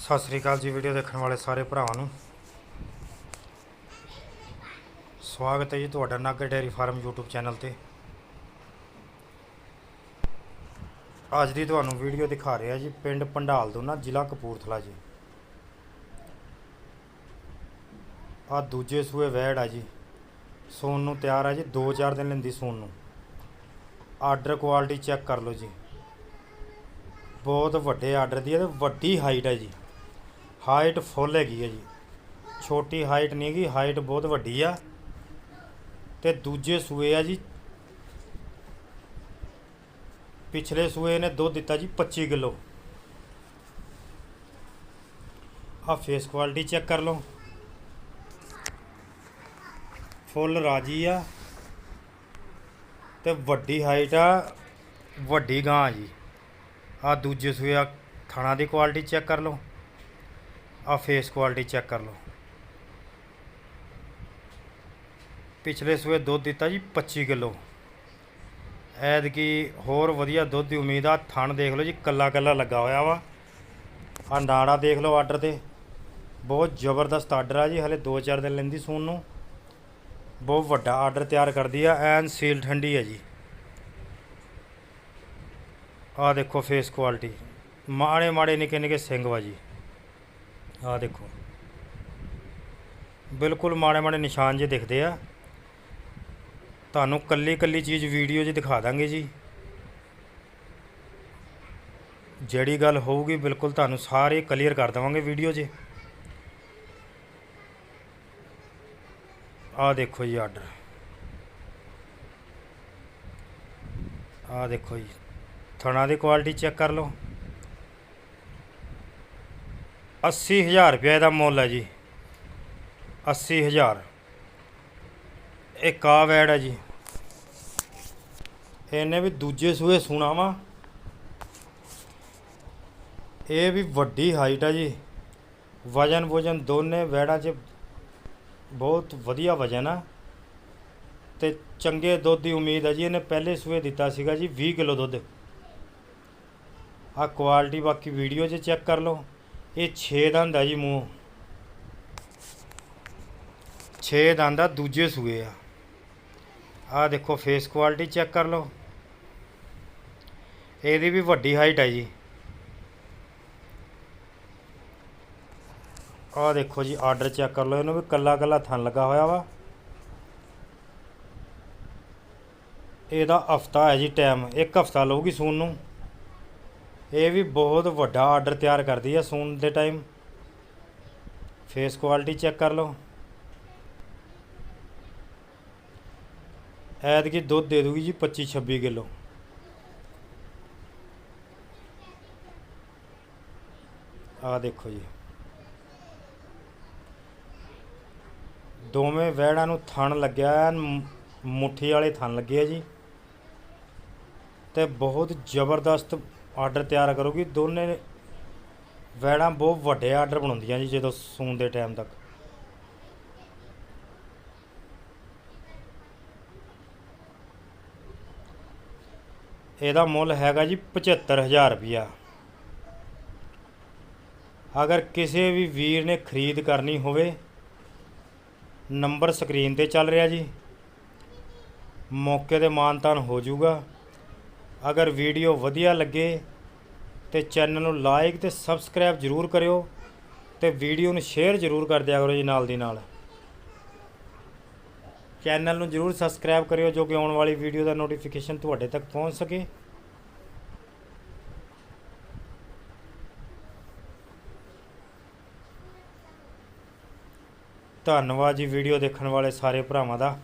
ਸਤਿ ਸ੍ਰੀ ਅਕਾਲ ਜੀ ਵੀਡੀਓ ਦੇਖਣ ਵਾਲੇ ਸਾਰੇ ਭਰਾਵਾਂ ਨੂੰ। ਸਵਾਗਤ ਹੈ ਜੀ ਤੁਹਾਡਾ Nagar dairy farm YouTube channel ਤੇ। ਅੱਜ ਦੀ ਤੁਹਾਨੂੰ ਵੀਡੀਓ ਦਿਖਾ ਰਿਹਾ ਜੀ, ਪਿੰਡ ਪੰਡਾਲ ਤੋਂ ਨਾ ਜ਼ਿਲ੍ਹਾ ਕਪੂਰਥਲਾ ਜੀ। ਆ ਦੂਜੇ ਸੂਏ ਵੈੜ ਆ ਜੀ, ਸੂਣ ਨੂੰ ਤਿਆਰ ਆ ਜੀ 2-4 ਦਿਨ ਲੈਂਦੀ ਸੂਣ ਨੂੰ। ਆਰਡਰ ਕੁਆਲਿਟੀ ਚੈੱਕ ਕਰ ਲਓ ਜੀ। ਬਹੁਤ ਵੱਡੇ ਆਰਡਰ ਦੀ ਹੈ ਤੇ ਵੱਡੀ ਹਾਈਟ ਹੈ ਜੀ। ਹਾਈਟ ਫੁੱਲ ਹੈਗੀ ਹੈ ਜੀ। ਛੋਟੀ ਹਾਈਟ ਨਹੀਂ ਹੈਗੀ, ਹਾਈਟ ਬਹੁਤ ਵੱਡੀ ਆ। ਤੇ ਦੂਜੇ ਸੂਏ ਆ ਜੀ। ਪਿਛਲੇ ਸੂਏ ਨੇ ਦੁੱਧ ਦਿੱਤਾ ਜੀ 25 ਕਿਲੋ। ਆ ਫੇਸ ਕੁਆਲਿਟੀ ਚੈੱਕ ਕਰ ਲਓ। ਫੁੱਲ ਰਾਜੀ ਆ। ਤੇ ਵੱਡੀ ਹਾਈਟ ਆ, ਵੱਡੀ ਗਾਂ ਆ ਜੀ। ਆ ਦੂਜੇ ਸੂਏ ਆ ਥਣਾ ਦੀ ਕੁਆਲਿਟੀ ਚੈੱਕ ਕਰ ਲਓ। ਆ ਫੇਸ ਕੁਆਲਿਟੀ ਚੈੱਕ ਕਰ ਲਓ। ਪਿਛਲੇ ਸੂਏ ਦੁੱਧ ਦਿੱਤਾ ਜੀ 25 ਕਿਲੋ। ਐਤਕੀ ਹੋਰ ਵਧੀਆ ਦੁੱਧ ਦੀ ਉਮੀਦ ਆ, ਥਣ ਦੇਖ ਲਓ ਜੀ, ਕੱਲਾ ਕੱਲਾ ਲੱਗਾ ਹੋਇਆ ਵਾ। ਆ ਨਾੜਾ ਦੇਖ ਲਓ ਆਰਡਰ ਤੇ। ਬਹੁਤ ਜ਼ਬਰਦਸਤ ਆਰਡਰ ਆ ਜੀ, ਹਲੇ 2-4 ਦਿਨ ਲੈਂਦੀ ਸੂਣ ਨੂੰ। ਬਹੁਤ ਵੱਡਾ ਆਰਡਰ ਤਿਆਰ ਕਰਦੀ ਆ, ਐਨ ਸੀਲ ਠੰਡੀ ਆ ਜੀ। ਆ ਦੇਖੋ ਫੇਸ ਕੁਆਲਿਟੀ ਮਾੜੇ ਮਾੜੇ ਨਿੱਕੇ ਨਿੱਕੇ ਸਿੰਘ ਵਾ ਜੀ। ਆਹ ਦੇਖੋ। ਬਿਲਕੁਲ ਮਾੜੇ ਮਾੜੇ ਨਿਸ਼ਾਨ ਜੇ ਦਿਖਦੇ ਆ। ਤੁਹਾਨੂੰ ਕੱਲੀ ਕੱਲੀ ਚੀਜ਼ ਵੀਡੀਓ 'ਚ ਦਿਖਾ ਦਾਂਗੇ ਜੀ। ਜਿਹੜੀ ਗੱਲ ਹੋਊਗੀ ਬਿਲਕੁਲ ਤੁਹਾਨੂੰ ਸਾਰੇ ਕਲੀਅਰ ਕਰ ਦੇਵਾਂਗੇ ਵੀਡੀਓ 'ਚ ਆਹ ਦੇਖੋ ਜੀ ਆਰਡਰ। ਆਹ ਦੇਖੋ ਜੀ। ਥਣਾ ਦੀ ਕੁਆਲਿਟੀ ਚੈੱਕ ਕਰ ਲਓ। 80000 ਰੁਪਏ ਦਾ ਮੁੱਲ ਹੈ ਜੀ। 80000 ਇਹ ਕਾ ਵੈੜ ਹੈ ਜੀ। ਇਹਨੇ ਵੀ ਦੂਜੇ ਸੂਏ ਸੁਣਾ ਵਾ। ਇਹ ਵੀ ਵੱਡੀ ਹਾਈਟ ਹੈ ਜੀ। ਵਜਨ ਵਜਨ ਦੋਨੇ ਵੈੜਾਂ 'ਚ ਬਹੁਤ ਵਧੀਆ ਵਜਨ ਆ। ਤੇ ਚੰਗੇ ਦੁੱਧ ਦੀ ਉਮੀਦ ਹੈ ਜੀ, ਇਹਨੇ ਪਹਿਲੇ ਸੂਏ ਦਿੱਤਾ ਸੀਗਾ ਜੀ 20 ਕਿਲੋ ਦੁੱਧ। ਆ ਕੁਆਲਿਟੀ ਬਾਕੀ ਵੀਡੀਓ 'ਚ ਚੈੱਕ ਕਰ ਲਓ। ਇਹ 6 ਦੰਦ ਆ ਜੀ ਮੂੰਹ। 6 ਦੰਦ ਆ, ਦੂਜੇ ਸੂਏ ਆ। ਆ ਦੇਖੋ ਫੇਸ ਕੁਆਲਿਟੀ ਚੈੱਕ ਕਰ ਲਓ। ਇਹਦੀ ਵੀ ਵੱਡੀ ਹਾਈਟ ਹੈ ਜੀ। ਆ ਦੇਖੋ ਜੀ ਆਰਡਰ ਚੈੱਕ ਕਰ ਲਓ। ਇਹਨੂੰ ਵੀ ਕੱਲਾ ਕੱਲਾ ਥਣ ਲੱਗਾ ਹੋਇਆ ਵਾ। ਇਹਦਾ ਹਫਤਾ ਹੈ ਜੀ ਟਾਈਮ ਇੱਕ ਹਫਤਾ ਲਊਗੀ ਸੂਣ ਨੂੰ। ਇਹ ਵੀ ਬਹੁਤ ਵੱਡਾ ਆਰਡਰ ਤਿਆਰ ਕਰਦੀ ਹੈ ਸੂਣ ਦੇ ਟਾਈਮ ਫੇਸ ਕੁਆਲਿਟੀ ਚੈੱਕ ਕਰ ਲਓ। ਐਤਕੀ ਦੁੱਧ ਦੇ ਦੂਗੀ ਜੀ 25 26 ਕਿਲੋ। ਆ ਦੇਖੋ ਜੀ। ਦੋਵੇਂ ਵਹਿੜਾਂ ਨੂੰ ਥਣ ਲੱਗਿਆ ਮੁੱਠੀ ਵਾਲੇ ਥਣ ਲੱਗੇ ਆ ਜੀ। ਤੇ ਬਹੁਤ ਜ਼ਬਰਦਸਤ ਆਰਡਰ ਤਿਆਰ ਕਰੂਗੀ ਦੋਨੇ ਵੈੜਾਂ ਬਹੁਤ ਵੱਡੇ ਆਰਡਰ ਬਣਾਉਂਦੀਆਂ ਜੀ ਜਦੋਂ ਸੂਣ ਦੇ ਟਾਈਮ ਤੱਕ। ਇਹਦਾ ਮੁੱਲ ਹੈਗਾ ਜੀ 75000 ਰੁਪਿਆ ਅਗਰ ਕਿਸੇ ਵੀ ਵੀਰ ਨੇ ਖਰੀਦ ਕਰਨੀ ਹੋਵੇ, ਨੰਬਰ ਸਕਰੀਨ ਤੇ ਚੱਲ ਰਿਹਾ ਜੀ। ਮੌਕੇ ਤੇ ਮਾਨਤਾਨ ਹੋ ਜਾਊਗਾ। ਅਗਰ ਵੀਡੀਓ ਵਧੀਆ ਲੱਗੇ ਤੇ ਚੈਨਲ ਨੂੰ ਲਾਈਕ ਤੇ ਸਬਸਕ੍ਰਾਈਬ ਜ਼ਰੂਰ ਕਰਿਓ ਤੇ ਵੀਡੀਓ ਨੂੰ ਸ਼ੇਅਰ ਜ਼ਰੂਰ ਕਰ ਦਿਆ ਕਰੋ ਜੀ ਨਾਲ ਦੀ ਨਾਲ। ਚੈਨਲ ਨੂੰ ਜ਼ਰੂਰ ਸਬਸਕ੍ਰਾਈਬ ਕਰਿਓ ਜੋ ਕਿ ਆਉਣ ਵਾਲੀ ਵੀਡੀਓ ਦਾ ਨੋਟੀਫਿਕੇਸ਼ਨ ਤੁਹਾਡੇ ਤੱਕ ਪਹੁੰਚ ਸਕੇ। ਧੰਨਵਾਦ ਜੀ ਵੀਡੀਓ ਦੇਖਣ ਵਾਲੇ ਸਾਰੇ ਭਰਾਵਾਂ ਦਾ।